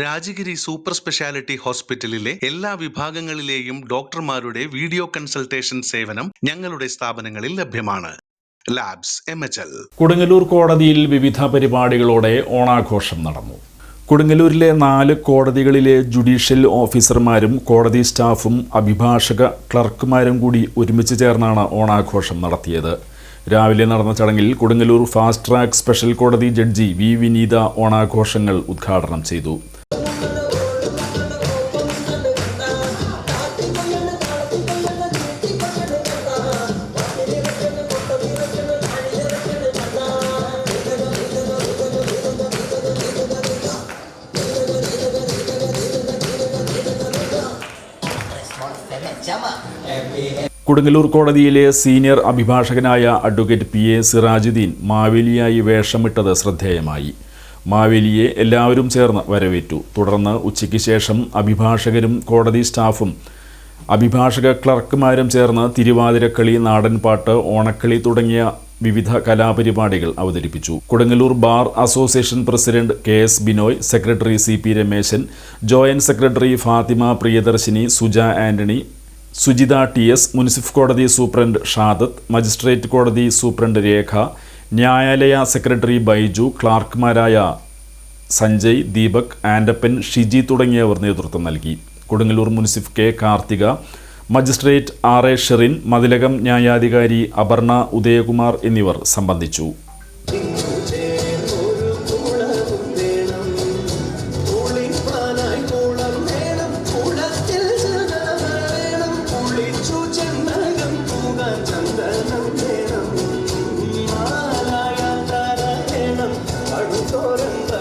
Rajagiri super speciality ഹോസ്പിറ്റലിലെ എല്ലാ വിഭാഗങ്ങളിലെയും ഡോക്ടർമാരുടെ വീഡിയോ കൺസൾട്ടേഷൻ സേവനം ഞങ്ങളുടെ സ്ഥാപനങ്ങളിൽ ലഭ്യമാണ്. ലാബ്സ് എം കൊടുങ്ങല്ലൂർ കോടതിയിൽ വിവിധ പരിപാടികളോടെ ഓണാഘോഷം നടന്നു. കൊടുങ്ങല്ലൂരിലെ നാല് കോടതികളിലെ ജുഡീഷ്യൽ ഓഫീസർമാരും കോടതി സ്റ്റാഫും അഭിഭാഷക ക്ലർക്കുമാരും കൂടി ഒരുമിച്ച് ചേർന്നാണ് ഓണാഘോഷം നടത്തിയത്. രാവിലെ നടന്ന ചടങ്ങിൽ കൊടുങ്ങല്ലൂർ ഫാസ്റ്റ് ട്രാക്ക് സ്പെഷ്യൽ കോടതി ജഡ്ജി വി വിനീത ഓണാഘോഷങ്ങൾ ഉദ്ഘാടനം ചെയ്തു. കൊടുങ്ങല്ലൂർ കോടതിയിലെ സീനിയർ അഭിഭാഷകനായ അഡ്വക്കേറ്റ് പി എ സിറാജുദ്ദീൻ മാവേലിയായി വേഷമിട്ടത് ശ്രദ്ധേയമായി. മാവേലിയെ എല്ലാവരും ചേർന്ന് വരവേറ്റു. തുടർന്ന് ഉച്ചയ്ക്ക് ശേഷം അഭിഭാഷകരും കോടതി സ്റ്റാഫും അഭിഭാഷക ക്ലർക്കുമാരും ചേർന്ന് തിരുവാതിരക്കളി നാടൻപാട്ട് ഓണക്കളി തുടങ്ങിയ വിവിധ കലാപരിപാടികൾ അവതരിപ്പിച്ചു. Kodungallur bar association president K S Binoy secretary C P Rameshan joint secretary Fathima Priyadarshini Suja Antony Sujitha T S munsif കോടതി സൂപ്രണ്ട് ഷാദത്ത് മജിസ്ട്രേറ്റ് കോടതി സൂപ്രണ്ട് രേഖ ന്യായാലയ സെക്രട്ടറി ബൈജു ക്ലാർക്കുമാരായ സഞ്ജയ് ദീപക് ആൻഡപ്പൻ ഷിജി തുടങ്ങിയവർ നേതൃത്വം നൽകി. Kodungallur munsif K Karthika magistrate R A Sherin Mathilakam ന്യായാധികാരി Aparna Udayakumar എന്നിവർ സംബന്ധിച്ചു. sorun